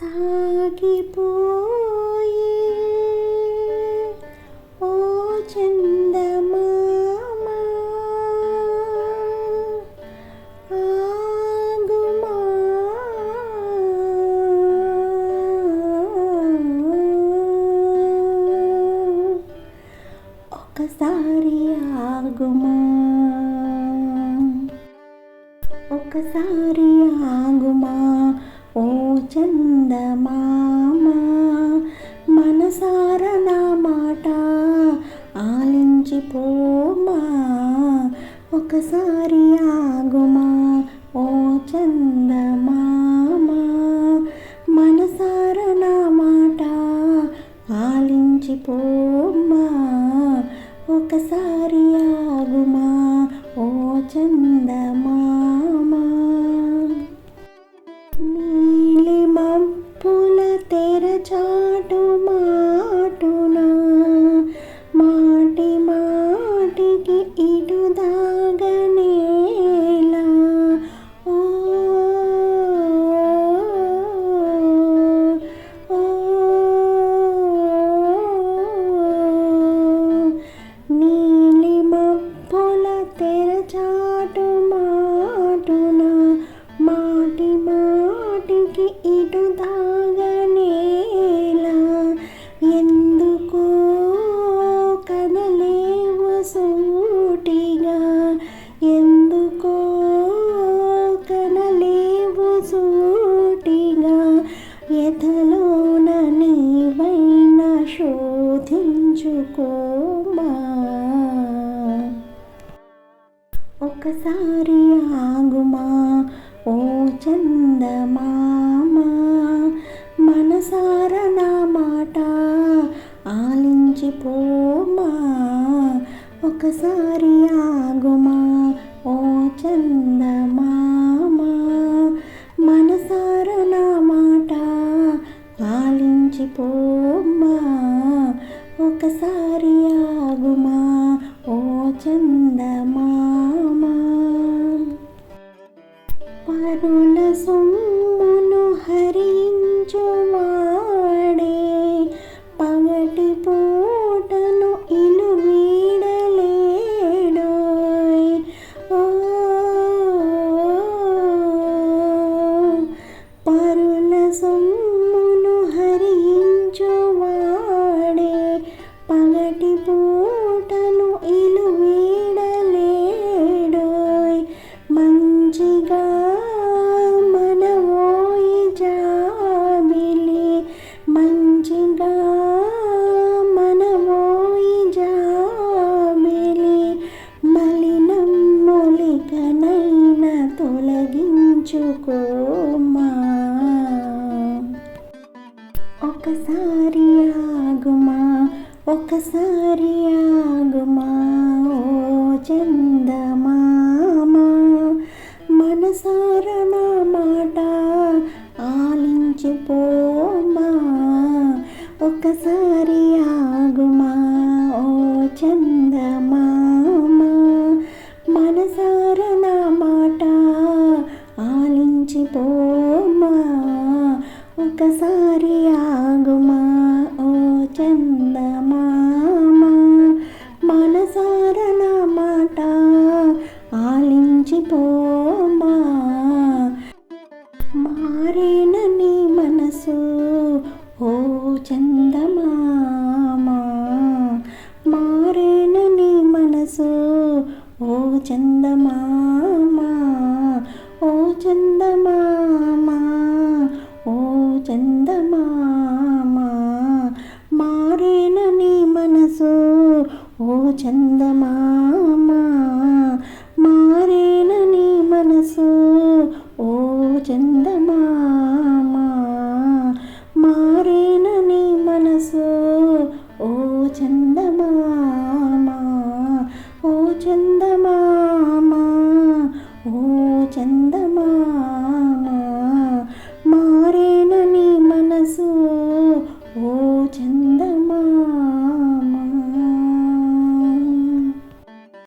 సాగిపోయే ఓ చందమామ. ఆగుమా. ఒకసారి ఆగుమా. ఒకసారి ఆగుమా. ఓ చందమామ మనసార నా మాట ఆలించిపోమా? ఒకసారి ఆగుమా? ఓ చందమామ మనసార నా మాట ఆలించిపోమా? ఒకసారి ఆగుమా? ఓ చందమా శోధించుకోమా ఒకసారి ఆగుమా? ఓ చందమా మనసార నా మాట ఆలించిపోమా? ఒకసారి ఆగుమా? ఓ చందమా మనసార నా మాట ఆలించిపోమా? ఒకసారి ఆగుమా? ఓ చందమామ. పరుల సొమ్మును హరించువాడే పగటి పూటను ఇలు వీడలేడోయ్. పరుల సొమ్ము తొలగించుకోమా ఒకసారి ఆగుమా? ఒకసారి ఆగుమా? ఓ చందమామా మనసార నా మాట ఆలించిపోమా? ఒకసారి ఆగుమా? ఓ చందమా పోమా ఒకసారి ఆగుమా ఓ చందమామ. మనసార నా మాట ఆలించిపోమా. మారేనని మనసు ఓ చందమా మారేన నీ మనసు ఓ చందమామ. చందమామ ఓ చందమామ మారేన నీ మనసు ఓ చందమామ మారేన నీ మనసు ఓ చందమామ మారేన నీ మనసు ఓ చందమామ ఓ చంద